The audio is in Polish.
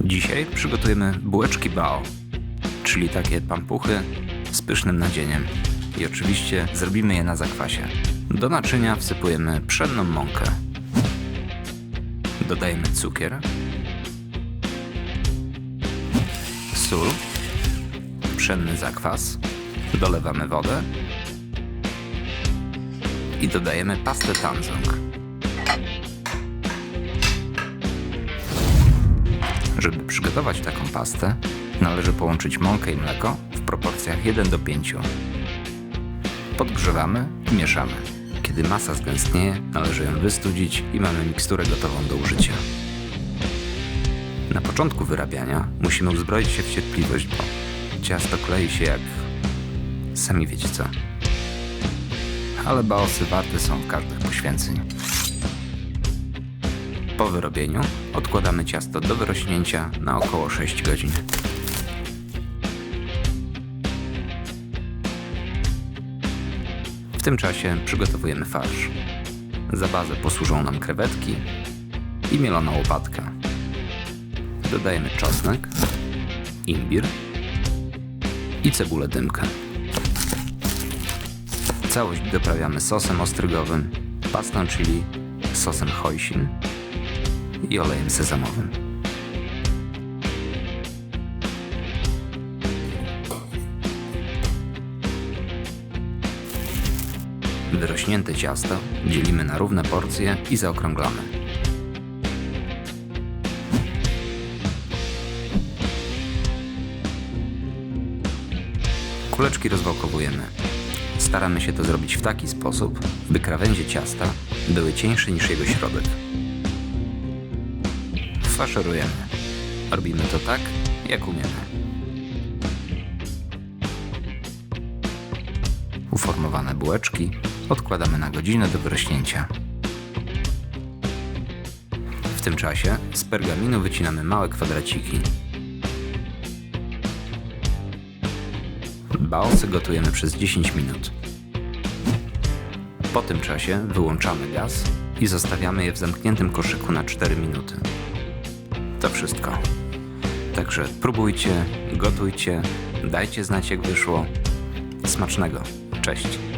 Dzisiaj przygotujemy bułeczki bao, czyli takie pampuchy z pysznym nadzieniem. I oczywiście zrobimy je na zakwasie. Do naczynia wsypujemy pszenną mąkę. Dodajemy cukier, sól, pszenny zakwas, dolewamy wodę i dodajemy pastę tanzong. Żeby przygotować taką pastę, należy połączyć mąkę i mleko w proporcjach 1 do 5. Podgrzewamy i mieszamy. Kiedy masa zgęstnieje, należy ją wystudzić i mamy miksturę gotową do użycia. Na początku wyrabiania musimy uzbroić się w cierpliwość, bo ciasto klei się jak... sami wiecie co. Ale baosy warte są każdych poświęceń. Po wyrobieniu odkładamy ciasto do wyrośnięcia na około 6 godzin. W tym czasie przygotowujemy farsz. Za bazę posłużą nam krewetki i mielona łopatka. Dodajemy czosnek, imbir i cebulę dymkę. Całość doprawiamy sosem ostrygowym, pastą chili, sosem hoisin i olejem sezamowym. Wyrośnięte ciasto dzielimy na równe porcje i zaokrąglamy. Kuleczki rozwałkowujemy. Staramy się to zrobić w taki sposób, by krawędzie ciasta były cieńsze niż jego środek. Faszerujemy. Robimy to tak, jak umiemy. Uformowane bułeczki odkładamy na godzinę do wyrośnięcia. W tym czasie z pergaminu wycinamy małe kwadraciki. Baosy gotujemy przez 10 minut. Po tym czasie wyłączamy gaz i zostawiamy je w zamkniętym koszyku na 4 minuty. To wszystko. Także próbujcie, gotujcie, dajcie znać jak wyszło. Smacznego. Cześć.